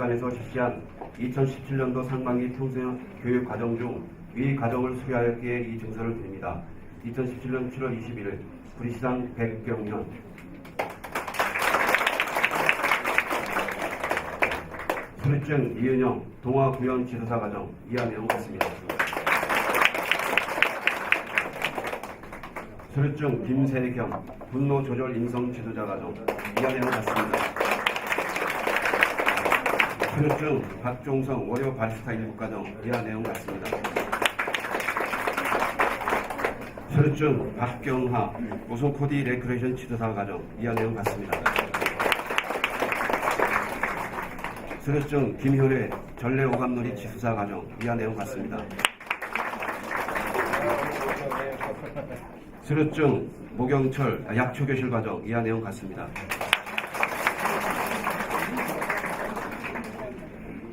관에서 실시한 2017년도 상반기 평생 교육 과정 중 위 과정을 수료하였기에 이 증서를 드립니다. 2017년 7월 21일 구리시당 백경련 수료증 이은영 동아구현 지도사 과정 이하 내용 같습니다. 수료증 김세경 분노 조절 인성 지도자 과정 이하 내용 같습니다. 수료증 박종성 월요 발스타 일국과정 이하 내용 같습니다. 수료증 박경하 우소코디 레크레이션 지도사 과정 이하 내용 같습니다. 수료증 김효래 전래 오감놀이 지수사 과정 이하 내용 같습니다. 수료증 모경철 아, 약초교실 과정 이하 내용 같습니다.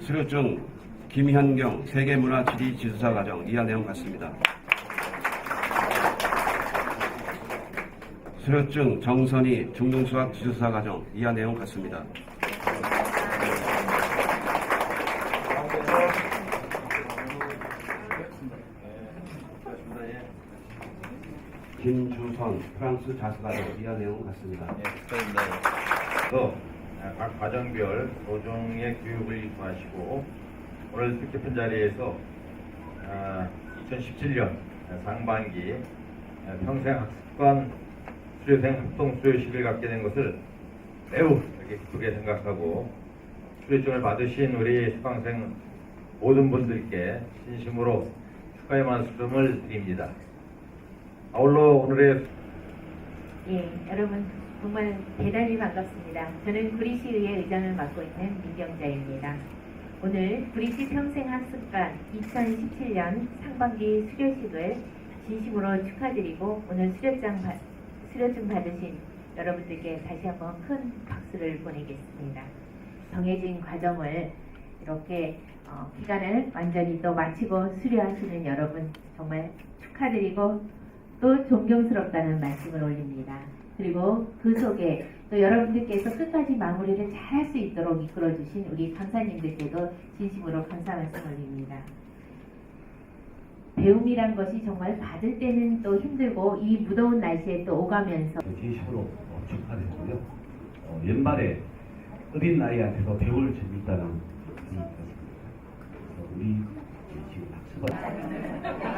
수료증 김현경 세계문화지리 지도사 과정 이하 내용 같습니다. 수료증 정선희 중등수학 지도사 과정 이하 내용 같습니다. 김주선 프랑스 자수 과정 이하 내용 같습니다. 또 아, 각 과정별 도종의 교육을 이수하시고 오늘 뜻깊은 자리에서 아, 2017년 상반기 아, 평생학습관 수료생 합동 수료식을 갖게 된 것을 매우 기쁘게 생각하고 수료증을 받으신 우리 수강생 모든 분들께 진심으로 축하의 말씀을 드립니다. 아울러 오늘의 예, 여러분 정말 대단히 반갑습니다. 저는 구리시의회 의장을 맡고 있는 민경자입니다. 오늘 구리시 평생 학습관 2017년 상반기 수료식을 진심으로 축하드리고 오늘 수료장 받- 수료증 받으신 여러분들께 다시 한번 큰 박수를 보내겠습니다. 정해진 과정을 이렇게 어, 기간을 완전히 또 마치고 수료하시는 여러분 정말 축하드리고 또 존경스럽다는 말씀을 올립니다. 그리고 그 속에 또 여러분들께서 끝까지 마무리를 잘 할 수 있도록 이끌어주신 우리 강사님들께도 진심으로 감사 말씀 올립니다. 배움이란 것이 정말 받을 때는 또 힘들고 이 무더운 날씨에 또 오가면서 진심으로 어, 축하드리고요. 어, 연말에 어린 나이한테도 배울 점이 있다는 우리 지금 학습을